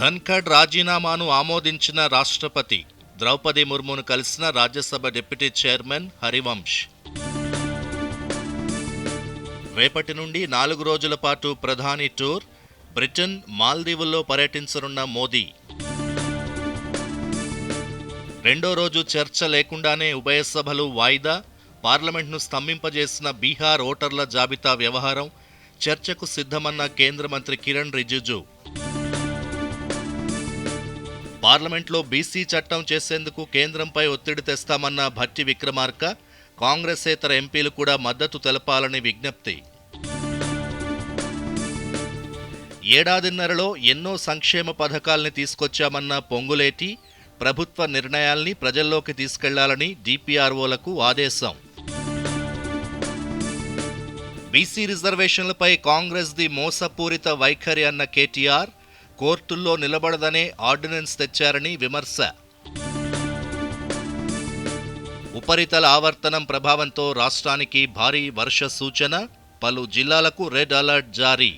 ధన్ఖడ్ రాజీనామాను ఆమోదించిన రాష్ట్రపతి ద్రౌపది ముర్మును కలిసిన రాజ్యసభ డిప్యూటీ చైర్మన్ హరివంశ్. రేపటి నుండి నాలుగు రోజుల పాటు ప్రధాని టూర్ బ్రిటన్ మాల్దీవుల్లో పర్యటించనున్న మోదీ. రెండో రోజు చర్చ లేకుండానే ఉభయ సభలు వాయిదా పార్లమెంట్ను స్తంభింపజేసిన బీహార్ ఓటర్ల జాబితా వ్యవహారం చర్చకు సిద్ధమన్న కేంద్ర మంత్రి కిరణ్ రిజిజు. పార్లమెంట్లో బీసీ చట్టం చేసేందుకు కేంద్రంపై ఒత్తిడి తెస్తామన్న భట్టి విక్రమార్క కాంగ్రెసేతర ఎంపీలు కూడా మద్దతు తెలపాలని విజ్ఞప్తి. ఏడాదిన్నరలో ఎన్నో సంక్షేమ పథకాల్ని తీసుకొచ్చామన్న పొంగులేటి ప్రభుత్వ నిర్ణయాల్ని ప్రజల్లోకి తీసుకెళ్ళాలని డిపిఆర్ఓలకు ఆదేశం. బీసీ రిజర్వేషన్లపై కాంగ్రెస్ది మోసపూరిత వైఖరి అన్న కేటీఆర్ కోర్టుల్లో నిలబడదనే ఆర్డినెన్స్ తెచ్చారని విమర్శ. ఉపరితల ఆవర్తనం ప్రభావంతో రాష్ట్రానికి భారీ వర్ష సూచన పలు జిల్లాలకు రెడ్ అలర్ట్ జారీ.